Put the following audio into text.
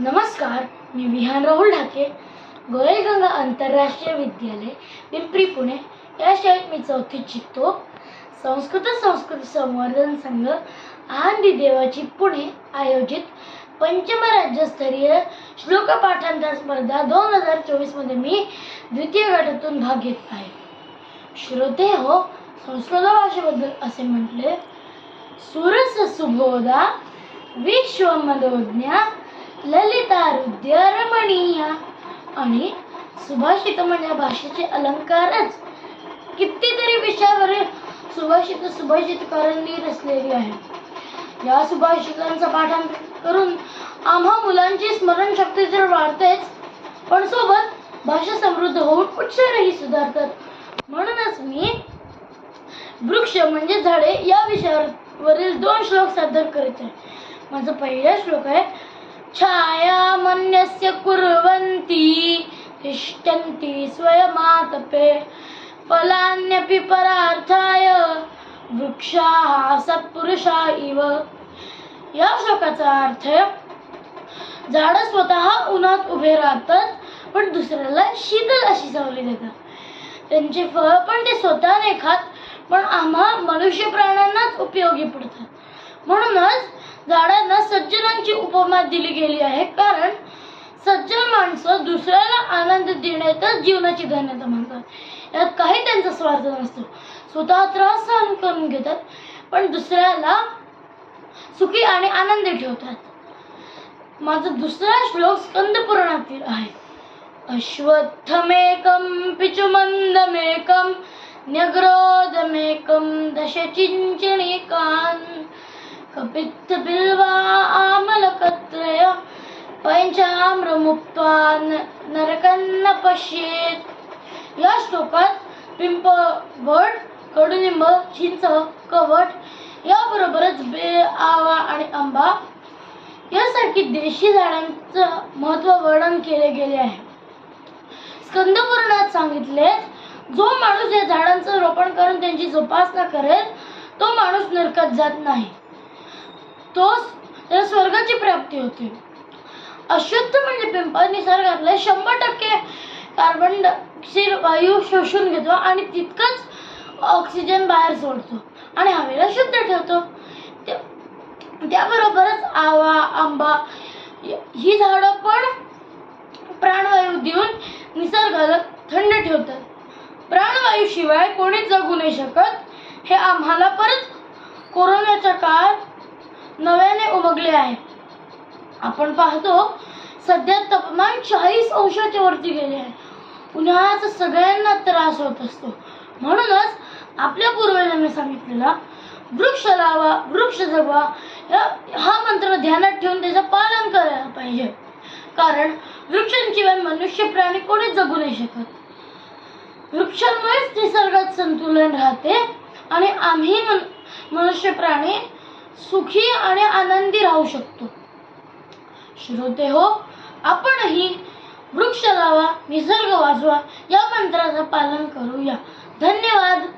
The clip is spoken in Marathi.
नमस्कार मी विहान राहुल ढाके गोयलगंगा आंतरराष्ट्रीय विद्यालय पिंपरी पुणे. या शाळेत मी चौथीत शिकतो. संस्कृत संस्कृत संवर्धन संघ आंधी देवाची पुणे आयोजित पंचम राज्यस्तरीय श्लोक पाठांतर स्पर्धा दोन हजार चोवीसमध्ये मी द्वितीय गटातून भाग घेत आहे. श्रोते हो संस्कृत भाषेबद्दल असे म्हटले सुरस सुबोधा ललिता हृदय रमणीय आणि सुभाषित म्हणजे भाषेचे अलंकारच. कितीतरी विषयावरील सुभाषित सुभाषितकारांनी रचलेली आहे. या सुभाषितांचा पाठांतर करून आम्हा मुलांची स्मरणशक्ती तर वाढतेच पण सोबत भाषा समृद्ध होऊन उच्चारही सुधारतात. म्हणूनच मी वृक्ष म्हणजे झाडे या विषयावरील दोन श्लोक सादर करीत आहे. माझा पहिला श्लोक आहे छाया मन्यस्य कुर्वन्ति तिष्ठन्ति स्वयमातपे। फलान्यपि परार्थाय वृक्षाः सत्पुरुषा इव। या श्लोकाचा अर्थ झाडं स्वतः उन्हात उभे राहतात पण दुसऱ्याला शीतल अशी सावली देतात. त्यांचे फळ पण ते स्वतः नाही खात पण आम्हा मनुष्य प्राण्यांनाच उपयोगी पडतात. म्हणूनच झाडांना सज्जनांची उपमा दिली गेली आहे. कारण सज्जन माणसं दुसऱ्याला आनंद देण्यातच जीवनाची धन्यता मानतात. यात काही त्यांचा स्वार्थ नसतो. स्वतः त्रास सहन करून घेतात पण दुसऱ्याला सुखी आणि आनंदी ठेवतात. माझा दुसरा श्लोक स्कंद पुराणातील आहे. अश्वत्थमेकं पिचुमन्दमेकं कान दशचिञ्चनिकान् कपित्थबिल्वा आमलकत्रय पञ्चाम्रमुक्त्वा न- नरकन्न पश्येत या श्लोकात पिंपवड कडुनिंब चिंच कवट याबरोबरच बेल आवा आणि आंबा यासारखी देशी झाडांचं महत्त्व वर्णन केले गेले आहे. स्कंदपूर्णात सांगितले जो माणूस या झाडांचं रोपण करून त्यांची जोपासना करेल तो माणूस नरकात जात नाही. तोच त्याला स्वर्गाची प्राप्ती होते. अशुद्ध म्हणजे पिंपळ निसर्गातले शंभर टक्के कार्बन डायऑक्साईड वायू शोषून घेतो आणि तितकंच ऑक्सिजन बाहेर सोडतो आणि हवेला शुद्ध ठेवतो. त्याबरोबरच आवा आंबा ही झाडं पण प्राणवायू देऊन निसर्गाला थंड ठेवतात. प्राणवायूशिवाय कोणीच जगू नाही शकत. हे आम्हाला परत कोरोनाचा काळ नव्याने उमगले आहे. आपण पाहतो सध्या तापमान चाळीस अंशाच्या वरती गेले आहे. उन्हाळ्याचा सगळ्यांना त्रास होत असतो. म्हणूनच आपल्या पूर्वजांनी सांगितलेला वृक्ष लावा वृक्ष जगवा या- हा मंत्र ध्यानात ठेवून त्याचं पालन करायला पाहिजे. कारण वृक्षांशिवाय मनुष्य प्राणी कोणीच जगू नाही शकत. वृक्षांमुळेच निसर्गात संतुलन राहते आणि आम्ही मन मनुष्य प्राणी सुखी आणि आनंदी राहू शकतो. श्रोते हो आपणही वृक्ष लावा निसर्ग वाजवा या मंत्राचं पालन करूया. धन्यवाद.